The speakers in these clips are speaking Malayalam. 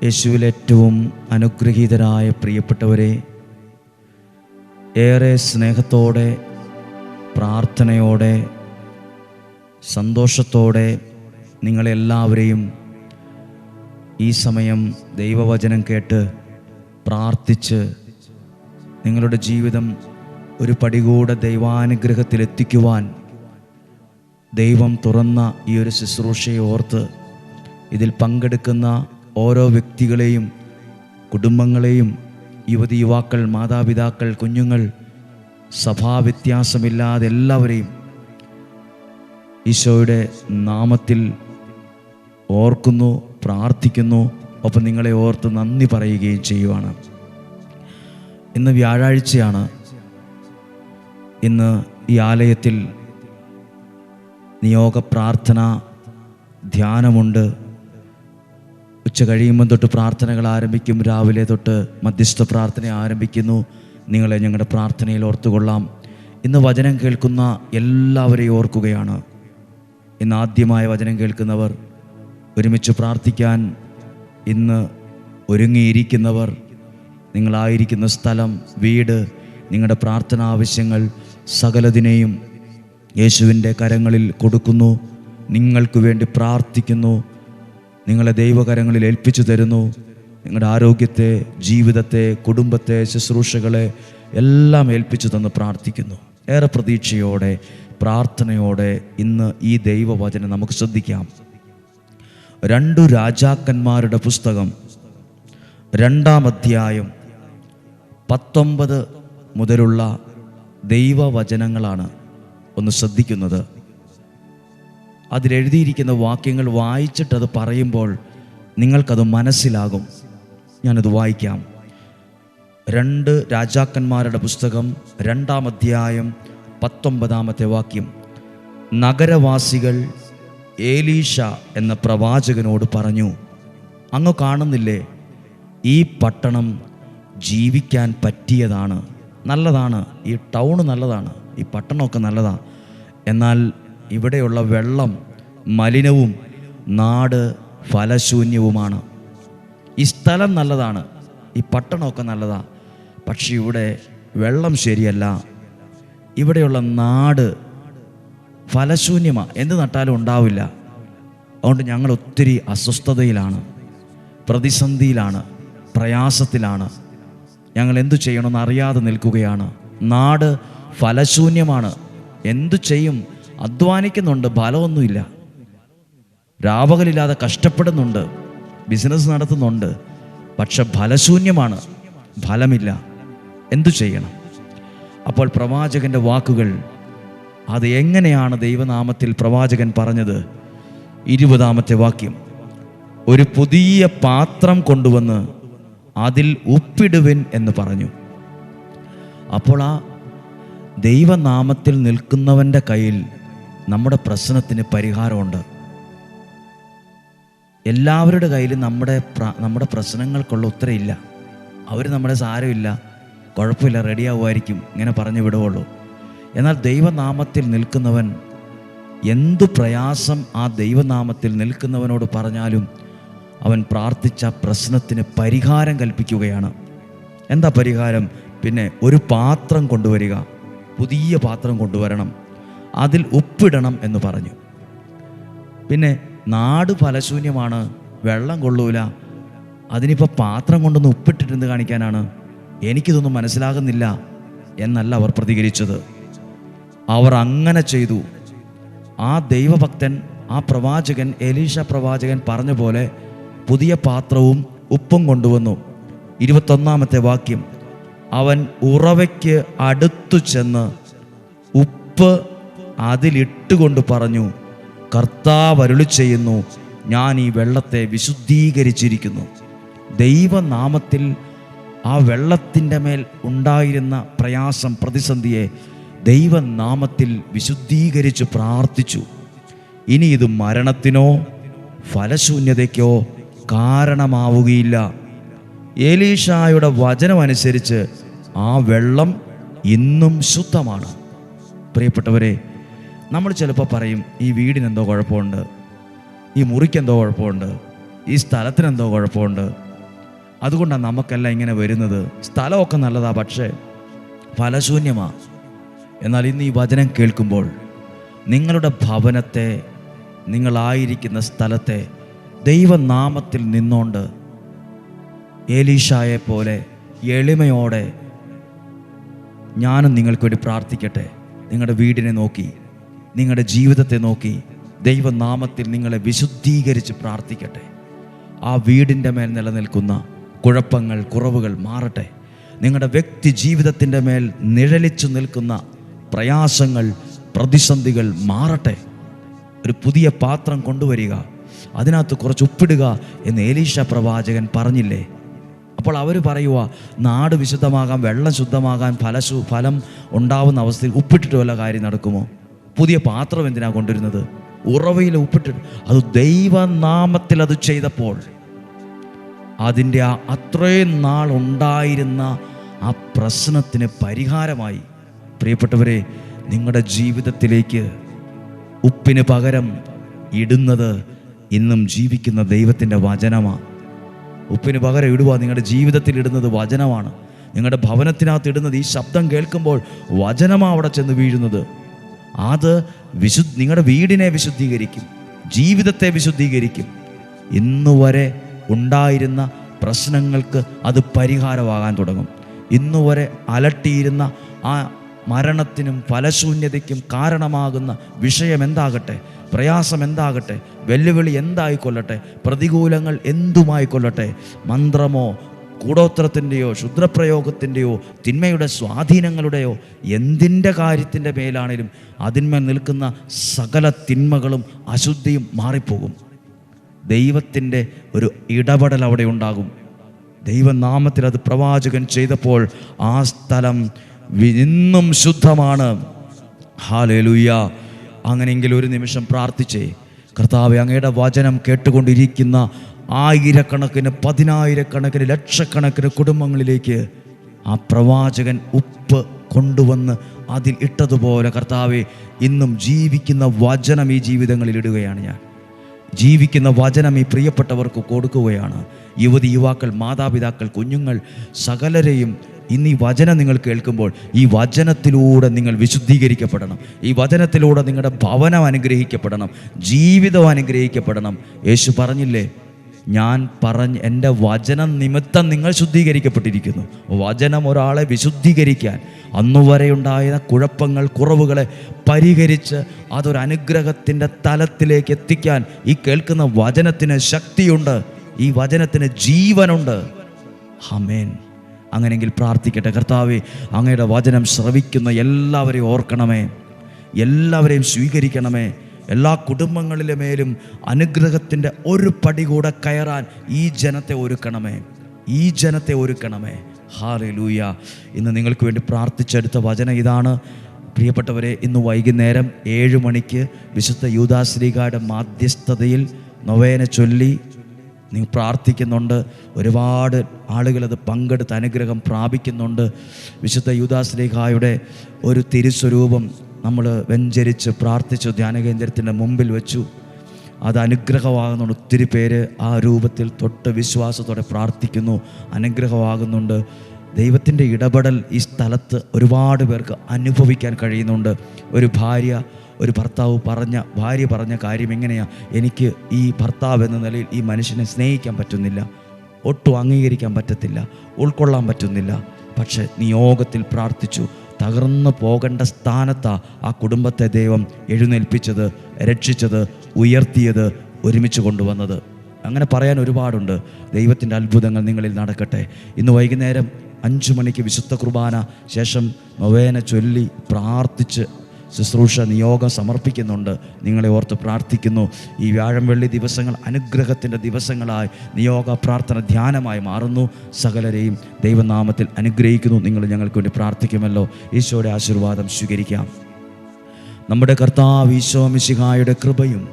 യേശുവിൽ ഏറ്റവും അനുഗ്രഹീതരായ പ്രിയപ്പെട്ടവരെ ഏറെ സ്നേഹത്തോടെ പ്രാർത്ഥനയോടെ സന്തോഷത്തോടെ നിങ്ങളെല്ലാവരെയും ഈ സമയം ദൈവവചനം കേട്ട് പ്രാർത്ഥിച്ച് നിങ്ങളുടെ ജീവിതം ഒരു പടികൂടെ ദൈവാനുഗ്രഹത്തിൽ എത്തിക്കുവാൻ ദൈവം തുറന്ന ഈ ഒരു ശുശ്രൂഷയെ ഓർത്ത് ഇതിൽ പങ്കെടുക്കുന്ന ഓരോ വ്യക്തികളെയും കുടുംബങ്ങളെയും യുവതി യുവാക്കൾ മാതാപിതാക്കൾ കുഞ്ഞുങ്ങൾ സഭാവ്യത്യാസമില്ലാതെ എല്ലാവരെയും ഈശോയുടെ നാമത്തിൽ ഓർക്കുന്നു പ്രാർത്ഥിക്കുന്നു. ഒപ്പം നിങ്ങളെ ഓർത്ത് നന്ദി പറയുകയും ചെയ്യുവാണ്. ഇന്ന് വ്യാഴാഴ്ചയാണ്. ഇന്ന് ഈ ആലയത്തിൽ നിയോഗ പ്രാർത്ഥന ധ്യാനമുണ്ട്. ഉച്ച കഴിയുമ്പം തൊട്ട് പ്രാർത്ഥനകൾ ആരംഭിക്കും. രാവിലെ തൊട്ട് മധ്യസ്ഥ പ്രാർത്ഥന ആരംഭിക്കുന്നു. നിങ്ങളെ ഞങ്ങളുടെ പ്രാർത്ഥനയിൽ ഓർത്തുകൊള്ളാം. ഇന്ന് വചനം കേൾക്കുന്ന എല്ലാവരെയും ഓർക്കുകയാണ്. ഇന്ന് ആദ്യമായ വചനം കേൾക്കുന്നവർ ഒരുമിച്ച് പ്രാർത്ഥിക്കാൻ ഇന്ന് ഒരുങ്ങിയിരിക്കുന്നവർ നിങ്ങളായിരിക്കുന്ന സ്ഥലം വീട് നിങ്ങളുടെ പ്രാർത്ഥന ആവശ്യങ്ങൾ സകലതിനെയും യേശുവിന്റെ കരങ്ങളിൽ കൊടുക്കുന്നു. നിങ്ങൾക്ക് വേണ്ടി പ്രാർത്ഥിക്കുന്നു. നിങ്ങളെ ദൈവകരങ്ങളിൽ ഏൽപ്പിച്ചു തരുന്നു. നിങ്ങളുടെ ആരോഗ്യത്തെ ജീവിതത്തെ കുടുംബത്തെ ശുശ്രൂഷകളെ എല്ലാം ഏൽപ്പിച്ചു തന്ന് പ്രാർത്ഥിക്കുന്നു. ഏറെ പ്രതീക്ഷയോടെ പ്രാർത്ഥനയോടെ ഇന്ന് ഈ ദൈവവചനം നമുക്ക് ശ്രദ്ധിക്കാം. രണ്ടു രാജാക്കന്മാരുടെ പുസ്തകം രണ്ടാം അധ്യായം പത്തൊമ്പത് മുതലുള്ള ദൈവവചനങ്ങളാണ് ഒന്ന് ശ്രദ്ധിക്കുന്നത്. അതിലെഴുതിയിരിക്കുന്ന വാക്യങ്ങൾ വായിച്ചിട്ടത് പറയുമ്പോൾ നിങ്ങൾക്കത് മനസ്സിലാകും. ഞാനത് വായിക്കാം. രണ്ട് രാജാക്കന്മാരുടെ പുസ്തകം രണ്ടാം അധ്യായം പത്തൊമ്പതാമത്തെ വാക്യം. നഗരവാസികൾ ഏലീഷ എന്ന പ്രവാചകനോട് പറഞ്ഞു അങ്ങ് കാണുന്നില്ലേ ഈ പട്ടണം ജീവിക്കാൻ പറ്റിയതാണ്. നല്ലതാണ്. ഈ ടൗൺ നല്ലതാണ്. ഈ പട്ടണമൊക്കെ നല്ലതാണ് എന്നാൽ ഇവിടെയുള്ള വെള്ളം മലിനവും നാട് ഫലശൂന്യവുമാണ്. ഈ സ്ഥലം നല്ലതാണ് ഈ പട്ടണമൊക്കെ നല്ലതാണ് പക്ഷെ ഇവിടെ വെള്ളം ശരിയല്ല. ഇവിടെയുള്ള നാട് ഫലശൂന്യമാണ് എന്ത് നട്ടാലും ഉണ്ടാവില്ല. അതുകൊണ്ട് ഞങ്ങൾ ഒത്തിരി അസ്വസ്ഥതയിലാണ് പ്രതിസന്ധിയിലാണ് പ്രയാസത്തിലാണ്. ഞങ്ങൾ എന്തു ചെയ്യണമെന്ന് അറിയാതെ നിൽക്കുകയാണ്. നാട് ഫലശൂന്യമാണ് എന്തു ചെയ്യും അധ്വാനിക്കുന്നുണ്ട് ഫലമൊന്നുമില്ല രാവകലില്ലാതെ കഷ്ടപ്പെടുന്നുണ്ട് ബിസിനസ് നടത്തുന്നുണ്ട് പക്ഷെ ഫലശൂന്യമാണ് ഫലമില്ല. എന്തു ചെയ്യണം? അപ്പോൾ പ്രവാചകന്റെ വാക്കുകൾ അത് എങ്ങനെയാണ് ദൈവനാമത്തിൽ പ്രവാചകൻ പറഞ്ഞത്? ഇരുപതാമത്തെ വാക്യം. ഒരു പുതിയ പാത്രം കൊണ്ടുവന്ന് അതിൽ ഉപ്പിടുവിൻ എന്ന് പറഞ്ഞു. അപ്പോൾ ആ ദൈവനാമത്തിൽ നിൽക്കുന്നവന്റെ കയ്യിൽ നമ്മുടെ പ്രശ്നത്തിന് പരിഹാരമുണ്ട്. എല്ലാവരുടെ കയ്യിലും നമ്മുടെ നമ്മുടെ പ്രശ്നങ്ങൾക്കുള്ള ഉത്തരമില്ല അവർ നമ്മുടെ സാരമില്ല. കുഴപ്പമില്ല റെഡിയാവുമായിരിക്കും. ഇങ്ങനെ പറഞ്ഞു വിടുകയുള്ളൂ എന്നാൽ ദൈവനാമത്തിൽ നിൽക്കുന്നവൻ എന്തു പ്രയാസം ആ ദൈവനാമത്തിൽ നിൽക്കുന്നവനോട് പറഞ്ഞാലും അവൻ പ്രാർത്ഥിച്ച പ്രശ്നത്തിന് പരിഹാരം കൽപ്പിക്കുകയാണ്. എന്താ പരിഹാരം? പിന്നെ ഒരു പാത്രം കൊണ്ടുവരിക. പുതിയ പാത്രം കൊണ്ടുവരണം. അതിൽ ഉപ്പിടണം എന്ന് പറഞ്ഞു. പിന്നെ നാട് ഫലശൂന്യമാണ് വെള്ളം കൊള്ളൂല അതിനിപ്പോൾ പാത്രം കൊണ്ടൊന്ന് ഉപ്പിട്ടിട്ടെന്ന് കാണിക്കാനാണ്? എനിക്കിതൊന്നും മനസ്സിലാകുന്നില്ല എന്നല്ല അവർ പ്രതികരിച്ചത്. അവർ അങ്ങനെ ചെയ്തു. ആ ദൈവഭക്തൻ ആ പ്രവാചകൻ എലീഷ പ്രവാചകൻ പറഞ്ഞ പോലെ പുതിയ പാത്രവും ഉപ്പും കൊണ്ടുവന്നു. ഇരുപത്തൊന്നാമത്തെ വാക്യം. അവൻ ഉറവയ്ക്ക് അടുത്തു ചെന്ന് ഉപ്പ് അതിലിട്ടുകൊണ്ട് പറഞ്ഞു കർത്താവ് അരുളി ചെയ്യുന്നു ഞാൻ ഈ വെള്ളത്തെ വിശുദ്ധീകരിച്ചിരിക്കുന്നു. ദൈവനാമത്തിൽ ആ വെള്ളത്തിന്റെ മേൽ ഉണ്ടായിരുന്ന പ്രയാസം പ്രതിസന്ധിയെ ദൈവനാമത്തിൽ വിശുദ്ധീകരിച്ച് പ്രാർത്ഥിച്ചു. ഇനി ഇത് മരണത്തിനോ ഫലശൂന്യതയ്ക്കോ കാരണമാവുകയില്ല. ഏലീഷായുടെ വചനമനുസരിച്ച് ആ വെള്ളം ഇന്നും ശുദ്ധമാണ്. പ്രിയപ്പെട്ടവരെ നമ്മൾ ചിലപ്പോൾ പറയും ഈ വീടിന് എന്തോ കുഴപ്പമുണ്ട്? ഈ മുറിക്ക് എന്തോ കുഴപ്പമുണ്ട്? ഈ സ്ഥലത്തിന് എന്തോ കുഴപ്പമുണ്ട്? അതുകൊണ്ടാണ് നമുക്കെല്ലാം ഇങ്ങനെ വരുന്നത്. സ്ഥലമൊക്കെ നല്ലതാ പക്ഷേ ഫലശൂന്യമാ. എന്നാൽ ഇന്ന് ഈ വചനം കേൾക്കുമ്പോൾ നിങ്ങളുടെ ഭവനത്തെ നിങ്ങളായിരിക്കുന്ന സ്ഥലത്തെ ദൈവനാമത്തിൽ നിന്നുകൊണ്ട് ഏലീഷായെ പോലെ എളിമയോടെ ഞാനും നിങ്ങൾക്ക് വേണ്ടി പ്രാർത്ഥിക്കട്ടെ. നിങ്ങളുടെ വീടിനെ നോക്കി. നിങ്ങളുടെ ജീവിതത്തെ നോക്കി ദൈവനാമത്തിൽ നിങ്ങളെ വിശുദ്ധീകരിച്ച് പ്രാർത്ഥിക്കട്ടെ. ആ വീടിന്റെ മേൽ നിലനിൽക്കുന്ന കുഴപ്പങ്ങൾ കുറവുകൾ മാറട്ടെ. നിങ്ങളുടെ വ്യക്തി ജീവിതത്തിന്റെ മേൽ നിഴലിച്ചു നിൽക്കുന്ന പ്രയാസങ്ങൾ പ്രതിസന്ധികൾ മാറട്ടെ. ഒരു പുതിയ പാത്രം കൊണ്ടുവരിക. അതിനകത്ത് കുറച്ച് ഉപ്പിടുക എന്ന് ഏലീഷ പ്രവാചകൻ പറഞ്ഞില്ലേ? അപ്പോൾ അവർ പറയുക നാട് വിശുദ്ധമാകാം വെള്ളം ശുദ്ധമാകാൻ ഫലശു ഫലം ഉണ്ടാവുന്ന അവസ്ഥയിൽ ഉപ്പിട്ടിട്ട് വല്ല കാര്യം നടക്കുമോ? പുതിയ പാത്രം എന്തിനാണ് കൊണ്ടുവരുന്നത്? ഉറവയിൽ ഉപ്പിട്ടിട്ട് അത് ദൈവനാമത്തിൽ അത് ചെയ്തപ്പോൾ അതിന്റെ ആ അത്രയും നാൾ ഉണ്ടായിരുന്ന ആ പ്രശ്നത്തിന് പരിഹാരമായി. പ്രിയപ്പെട്ടവരെ നിങ്ങളുടെ ജീവിതത്തിലേക്ക് ഉപ്പിന് പകരം ഇടുന്നത് ഇന്നും ജീവിക്കുന്ന ദൈവത്തിന്റെ വചനമാണ് ഉപ്പിന് പകരം ഇടുക നിങ്ങളുടെ ജീവിതത്തിൽ ഇടുന്നത് വചനമാണ്. നിങ്ങളുടെ ഭവനത്തിനകത്ത് ഇടുന്നത് ഈ ശബ്ദം കേൾക്കുമ്പോൾ വചനമാണ് അവിടെ ചെന്ന് വീഴുന്നത്. അത് വിശു നിങ്ങളുടെ വീടിനെ വിശുദ്ധീകരിക്കും ജീവിതത്തെ വിശുദ്ധീകരിക്കും. ഇന്നു വരെ ഉണ്ടായിരുന്ന പ്രശ്നങ്ങൾക്ക് അത് പരിഹാരമാകാൻ തുടങ്ങും. ഇന്നു വരെ അലട്ടിയിരുന്ന ആ മരണത്തിനും ഫലശൂന്യതയ്ക്കും കാരണമാകുന്ന വിഷയം എന്താകട്ടെ പ്രയാസം എന്താകട്ടെ വെല്ലുവിളി എന്തായിക്കൊള്ളട്ടെ പ്രതികൂലങ്ങൾ എന്തുമായിക്കൊള്ളട്ടെ മന്ത്രമോ കൂടോത്രത്തിന്റെയോ ക്ഷുദ്രപ്രയോഗത്തിന്റെയോ തിന്മയുടെ സ്വാധീനങ്ങളുടെയോ എന്തിന്റെ കാര്യത്തിന്റെ മേലാണേലും അതിന്മേൽ നിൽക്കുന്ന സകല തിന്മകളും അശുദ്ധിയും മാറിപ്പോകും. ദൈവത്തിന്റെ ഒരു ഇടപെടൽ അവിടെ ഉണ്ടാകും. ദൈവനാമത്തിൽ അത് പ്രവാചകൻ ചെയ്തപ്പോൾ ആ സ്ഥലം ഇന്നും ശുദ്ധമാണ്. ഹാലേലുയ്യ അങ്ങനെയെങ്കിൽ ഒരു നിമിഷം പ്രാർത്ഥിച്ചേ. കർത്താവ് അങ്ങയുടെ വചനം കേട്ടുകൊണ്ടിരിക്കുന്ന ആയിരക്കണക്കിന് പതിനായിരക്കണക്കിന് ലക്ഷക്കണക്കിന് കുടുംബങ്ങളിലേക്ക് ആ പ്രവാചകൻ ഉപ്പ് കൊണ്ടുവന്ന് അതിൽ ഇട്ടതുപോലെ കർത്താവെ ഇന്നും ജീവിക്കുന്ന വചനം ഈ ജീവിതങ്ങളിൽ ഇടുകയാണ് ഞാൻ. ജീവിക്കുന്ന വചനം ഈ പ്രിയപ്പെട്ടവർക്ക് കൊടുക്കുകയാണ്. യുവതി യുവാക്കൾ മാതാപിതാക്കൾ കുഞ്ഞുങ്ങൾ സകലരെയും ഇന്ന് ഈ വചനം നിങ്ങൾ കേൾക്കുമ്പോൾ ഈ വചനത്തിലൂടെ നിങ്ങൾ വിശുദ്ധീകരിക്കപ്പെടണം. ഈ വചനത്തിലൂടെ നിങ്ങളുടെ ഭവനം അനുഗ്രഹിക്കപ്പെടണം. ജീവിതം അനുഗ്രഹിക്കപ്പെടണം. യേശു പറഞ്ഞില്ലേ? ഞാൻ പറഞ്ഞ് എന്റെ വചനം നിമിത്തം നിങ്ങൾ ശുദ്ധീകരിക്കപ്പെട്ടിരിക്കുന്നു. വചനം ഒരാളെ വിശുദ്ധീകരിക്കാൻ അന്നുവരെ ഉണ്ടായ കുഴപ്പങ്ങൾ കുറവുകളെ പരിഹരിച്ച് അതൊരനുഗ്രഹത്തിന്റെ തലത്തിലേക്ക് എത്തിക്കാൻ ഈ കേൾക്കുന്ന വചനത്തിന് ശക്തിയുണ്ട്. ഈ വചനത്തിന് ജീവനുണ്ട്. ഹമേൻ അങ്ങനെയെങ്കിൽ പ്രാർത്ഥിക്കട്ടെ. കർത്താവെ അങ്ങയുടെ വചനം ശ്രവിക്കുന്ന എല്ലാവരെയും ഓർക്കണമേ. എല്ലാവരെയും സ്വീകരിക്കണമേ. എല്ലാ കുടുംബങ്ങളിലെ മേലും അനുഗ്രഹത്തിന്റെ ഒരു പടി കൂടെ കയറാൻ ഈ ജനത്തെ ഒരുക്കണമേ. ഈ ജനത്തെ ഒരുക്കണമേ. ഹാറി ലൂയ ഇന്ന് നിങ്ങൾക്ക് വേണ്ടി പ്രാർത്ഥിച്ചെടുത്ത വചനം ഇതാണ്. പ്രിയപ്പെട്ടവരെ ഇന്ന് വൈകുന്നേരം ഏഴ് മണിക്ക് വിശുദ്ധ യൂതാശ്രീകാരുടെ മാധ്യസ്ഥതയിൽ നൊവേന ചൊല്ലി നീ പ്രാർത്ഥിക്കുന്നുണ്ട്. ഒരുപാട് ആളുകളത് പങ്കെടുത്ത് അനുഗ്രഹം പ്രാപിക്കുന്നുണ്ട്. വിശുദ്ധ യുദാശ്രീഹായുടെ ഒരു തിരുസ്വരൂപം നമ്മൾ വെഞ്ചരിച്ച് പ്രാർത്ഥിച്ചു ധ്യാനകേന്ദ്രത്തിന്റെ മുമ്പിൽ വെച്ചു. അത് അനുഗ്രഹമാകുന്നുണ്ട്. ഒത്തിരി പേര് ആ രൂപത്തിൽ തൊട്ട് വിശ്വാസത്തോടെ പ്രാർത്ഥിക്കുന്നു അനുഗ്രഹമാകുന്നുണ്ട്. ദൈവത്തിന്റെ ഇടപെടൽ ഈ സ്ഥലത്ത് ഒരുപാട് പേർക്ക് അനുഭവിക്കാൻ കഴിയുന്നുണ്ട്. ഒരു ഭാര്യ ഒരു ഭർത്താവ് പറഞ്ഞ ഭാര്യ പറഞ്ഞ കാര്യം എങ്ങനെയാണ് എനിക്ക് ഈ ഭർത്താവ് എന്ന നിലയിൽ ഈ മനുഷ്യനെ സ്നേഹിക്കാൻ പറ്റുന്നില്ല ഒട്ടും അംഗീകരിക്കാൻ പറ്റത്തില്ല ഉൾക്കൊള്ളാൻ പറ്റുന്നില്ല. പക്ഷെ നിയോഗത്തിൽ പ്രാർത്ഥിച്ചു തകർന്നു പോകേണ്ട സ്ഥാനത്താ ആ കുടുംബത്തെ ദൈവം എഴുന്നേൽപ്പിച്ചത് രക്ഷിച്ചത് ഉയർത്തിയത് ഒരുമിച്ച് കൊണ്ടുവന്നത്. അങ്ങനെ പറയാൻ ഒരുപാടുണ്ട്. ദൈവത്തിന്റെ അത്ഭുതങ്ങൾ നിങ്ങളിൽ നടക്കട്ടെ. ഇന്ന് വൈകുന്നേരം അഞ്ചു മണിക്ക് വിശുദ്ധ കുർബാന. ശേഷം നൊവേന ചൊല്ലി പ്രാർത്ഥിച്ച് ശുശ്രൂഷ നിയോഗം സമർപ്പിക്കുന്നുണ്ട്. നിങ്ങളെ ഓർത്ത് പ്രാർത്ഥിക്കുന്നു. ഈ വ്യാഴം വെള്ളി ദിവസങ്ങൾ അനുഗ്രഹത്തിന്റെ ദിവസങ്ങളായി നിയോഗ പ്രാർത്ഥന ധ്യാനമായി മാറുന്നു. സകലരെയും ദൈവനാമത്തിൽ അനുഗ്രഹിക്കുന്നു. നിങ്ങൾ ഞങ്ങൾക്ക് വേണ്ടി പ്രാർത്ഥിക്കുമല്ലോ. ഈശോയുടെ ആശീർവാദം സ്വീകരിക്കാം. നമ്മുടെ കർത്താവ് ഈശോ മിശിഹായുടെ കൃപയും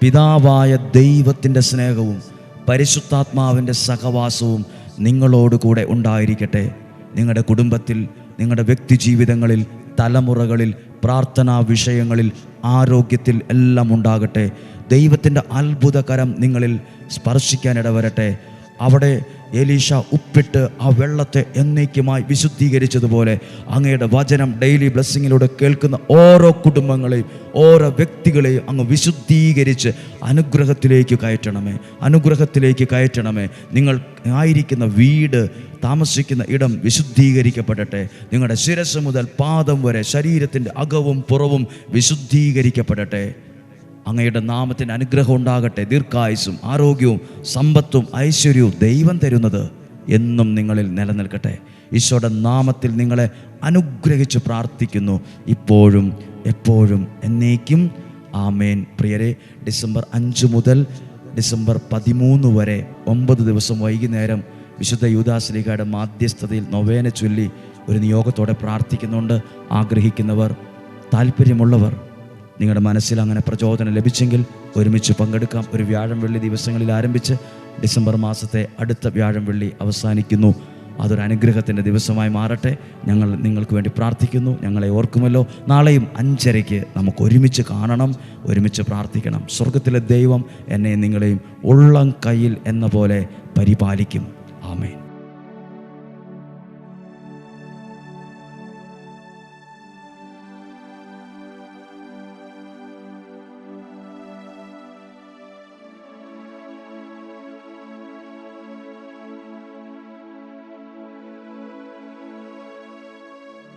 പിതാവായ ദൈവത്തിന്റെ സ്നേഹവും പരിശുദ്ധാത്മാവിന്റെ സഹവാസവും നിങ്ങളോട് കൂടെ ഉണ്ടായിരിക്കട്ടെ. നിങ്ങളുടെ കുടുംബത്തിൽ നിങ്ങളുടെ വ്യക്തി ജീവിതങ്ങളിൽ തലമുറകളിൽ പ്രാർത്ഥനാ വിഷയങ്ങളിൽ ആരോഗ്യത്തിൽ എല്ലാം ഉണ്ടാകട്ടെ. ദൈവത്തിന്റെ അത്ഭുതകരം നിങ്ങളിൽ സ്പർശിക്കാൻ ഇടവരട്ടെ. അവിടെ എലീഷ ഉപ്പിട്ട് ആ വെള്ളത്തെ എന്നേക്കുമായി വിശുദ്ധീകരിച്ചതുപോലെ അങ്ങയുടെ വചനം ഡെയിലി ബ്ലെസ്സിങ്ങിലൂടെ കേൾക്കുന്ന ഓരോ കുടുംബങ്ങളെയും ഓരോ വ്യക്തികളെയും അങ്ങ് വിശുദ്ധീകരിച്ച് അനുഗ്രഹത്തിലേക്ക് കയറ്റണമേ. അനുഗ്രഹത്തിലേക്ക് കയറ്റണമേ. നിങ്ങൾ ആയിരിക്കുന്ന വീട് താമസിക്കുന്ന ഇടം വിശുദ്ധീകരിക്കപ്പെടട്ടെ. നിങ്ങളുടെ ശിരസ് മുതൽ പാദം വരെ ശരീരത്തിന്റെ അകവും പുറവും വിശുദ്ധീകരിക്കപ്പെടട്ടെ. അങ്ങയുടെ നാമത്തിന് അനുഗ്രഹം ഉണ്ടാകട്ടെ. ദീർഘായുസും ആരോഗ്യവും സമ്പത്തും ഐശ്വര്യവും ദൈവം തരുന്നത് എന്നും നിങ്ങളിൽ നിലനിൽക്കട്ടെ. ഈശോയുടെ നാമത്തിൽ നിങ്ങളെ അനുഗ്രഹിച്ച് പ്രാർത്ഥിക്കുന്നു. ഇപ്പോഴും എപ്പോഴും എന്നേക്കും. ആമേൻ. പ്രിയരെ ഡിസംബർ അഞ്ച് മുതൽ ഡിസംബർ പതിമൂന്ന് വരെ ഒമ്പത് ദിവസം വൈകുന്നേരം വിശുദ്ധ യൂദാശ്രീകയുടെ മാധ്യസ്ഥതയിൽ നൊവേനെ ചൊല്ലി ഒരു നിയോഗത്തോടെ പ്രാർത്ഥിക്കുന്നുണ്ട്. ആഗ്രഹിക്കുന്നവർ താല്പര്യമുള്ളവർ നിങ്ങളുടെ മനസ്സിൽ അങ്ങനെ പ്രചോദനം ലഭിച്ചെങ്കിൽ ഒരുമിച്ച് പങ്കെടുക്കാം. ഒരു വ്യാഴം വെള്ളി ദിവസങ്ങളിൽ ആരംഭിച്ച് ഡിസംബർ മാസത്തെ അടുത്ത വ്യാഴം വെള്ളി അവസാനിക്കുന്നു. അതൊരു അനുഗ്രഹത്തിന്റെ ദിവസമായി മാറട്ടെ. ഞങ്ങൾ നിങ്ങൾക്ക് വേണ്ടി പ്രാർത്ഥിക്കുന്നു. ഞങ്ങളെ ഓർക്കുമല്ലോ. നാളെയും അഞ്ചരയ്ക്ക് നമുക്ക് ഒരുമിച്ച് കാണണം. ഒരുമിച്ച് പ്രാർത്ഥിക്കണം. സ്വർഗത്തിലെ ദൈവം എന്നെ നിങ്ങളെയും ഉള്ളം കയ്യിൽ എന്ന പോലെ പരിപാലിക്കും. ആമേൻ.